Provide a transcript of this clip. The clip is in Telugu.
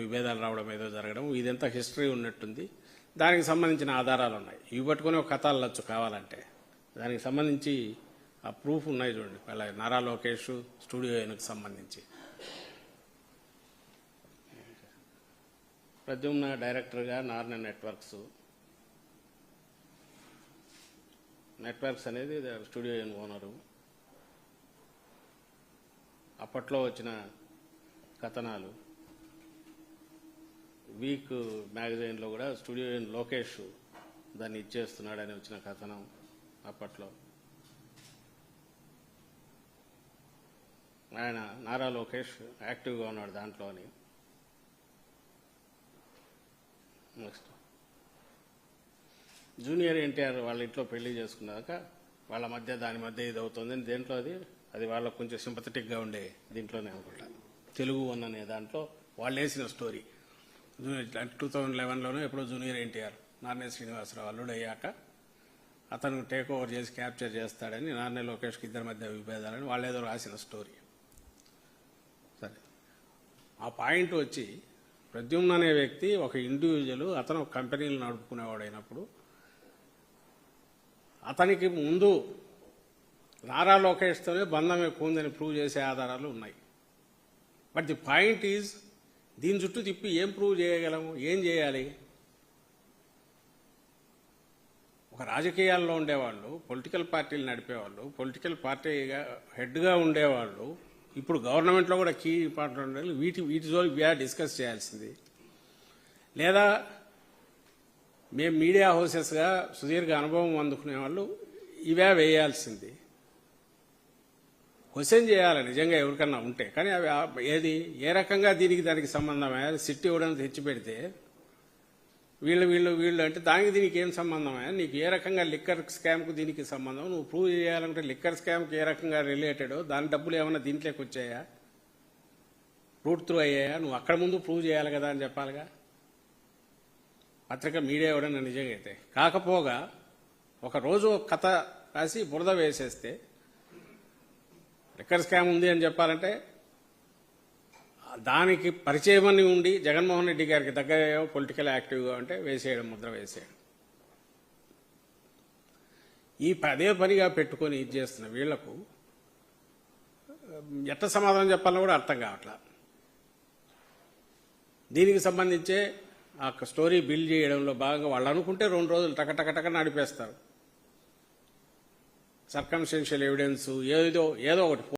విభేదాలు రావడం ఏదో జరగడం ఇదంతా హిస్టరీ ఉన్నట్టుంది. దానికి సంబంధించిన ఆధారాలు ఉన్నాయి. ఇవి పట్టుకొని ఒక కథ అల్లొచ్చు కావాలంటే. దానికి సంబంధించి ఆ ప్రూఫ్ ఉన్నాయి చూడండి. వాళ్ళ నారా లోకేష్ స్టూడియో ఎన్కి సంబంధించి. ప్రద్యుమ్న డైరెక్టర్గా నార్న నెట్వర్క్స్. నెట్వర్క్స్ అనేది స్టూడియో ఎన్ ఓనరు. అప్పట్లో వచ్చిన కథనాలు. వీక్ మ్యాగజైన్లో కూడా స్టూడియో ఇన్ లోకేష్ దాన్ని ఇచ్చేస్తున్నాడని వచ్చిన కథనం అప్పట్లో. ఆయన నారా లోకేష్ యాక్టివ్గా ఉన్నాడు దాంట్లోని. నెక్స్ట్ జూనియర్ ఎన్టీఆర్ వాళ్ళ ఇంట్లో పెళ్ళి చేసుకున్నాక వాళ్ళ మధ్య దాని మధ్య ఇది అవుతుంది. దేంట్లో అది? అది వాళ్ళకు కొంచెం సింపథెటిక్గా ఉండే దీంట్లోనే అనుకుంటా. తెలుగు వన్ అనే దాంట్లో వాళ్ళు వేసిన స్టోరీ. టూ థౌజండ్ లెవెన్లోనే ఎప్పుడో జూనియర్ ఎన్టీఆర్ నార్నే శ్రీనివాసరావు అల్లుడు అయ్యాక అతను టేక్ ఓవర్ చేసి క్యాప్చర్ చేస్తాడని నార్నే లోకేష్కి ఇద్దరి మధ్య విభేదాలని వాళ్ళు ఏదో రాసిన స్టోరీ. సరే. ఆ పాయింట్ వచ్చి ప్రద్యుమ్న అనే వ్యక్తి ఒక ఇండివిజువల్ అతను ఒక కంపెనీలు నడుపుకునేవాడైనప్పుడు అతనికి ముందు నారా లోకేష్తోనే బంధం ఎక్కువ ఉందని ప్రూవ్ చేసే ఆధారాలు ఉన్నాయి. బట్ ది పాయింట్ ఈజ్ దీని చుట్టూ తిప్పి ఏం ప్రూవ్ చేయగలము? ఏం చేయాలి? ఒక రాజకీయాల్లో ఉండేవాళ్ళు పొలిటికల్ పార్టీలు నడిపేవాళ్ళు పొలిటికల్ పార్టీగా హెడ్గా ఉండేవాళ్ళు ఇప్పుడు గవర్నమెంట్లో కూడా కీ పార్టీ ఉండాలి వీటి వీటి జోలి వీఆర్ డిస్కస్ చేయాల్సింది. లేదా మేము మీడియా హౌసెస్గా సుదీర్ఘ అనుభవం అందుకునే వాళ్ళు ఇవే వేయాల్సింది. క్వశ్చన్ చేయాలి నిజంగా ఎవరికన్నా ఉంటే. కానీ అవి ఏది ఏ రకంగా దీనికి దానికి సంబంధమే సిట్టి ఇవ్వడం తెచ్చి పెడితే వీళ్ళు వీళ్ళు వీళ్ళు అంటే దానికి దీనికి ఏం సంబంధమే నీకు ఏ రకంగా లిక్కర్ స్కామ్కు దీనికి సంబంధం? నువ్వు ప్రూవ్ చేయాలంటే లిక్కర్ స్కామ్కి ఏ రకంగా రిలేటెడో దాని డబ్బులు ఏమైనా దీంట్లోకి వచ్చాయా? రూట్ త్రూ అయ్యాయా? నువ్వు అక్కడ ముందు ప్రూవ్ చేయాలి కదా అని చెప్పాలిగా? పత్రిక మీడియా ఎవడన్నా నిజంగా అయితే. కాకపోగా ఒక రోజు కథ రాసి బురద వేసేస్తే లిక్కర్ స్కామ్ ఉంది అని చెప్పాలంటే దానికి పరిచయం అని ఉండి జగన్మోహన్ రెడ్డి గారికి దగ్గర పొలిటికల్ యాక్టివ్గా ఉంటే వేసేయడం ముద్ర వేసేయడం. ఈ పదే పనిగా పెట్టుకొని ఇది చేస్తున్న వీళ్ళకు ఎట్ట సమాధానం చెప్పాలో కూడా అర్థం కావట్లా. దీనికి సంబంధించే ఆ స్టోరీ బిల్డ్ చేయడంలో భాగంగా వాళ్ళు అనుకుంటే రెండు రోజులు టక టక టక నడిపేస్తారు. సర్కమ్స్టెన్షియల్ ఎవిడెన్స్ ఏదో ఏదో ఒకటి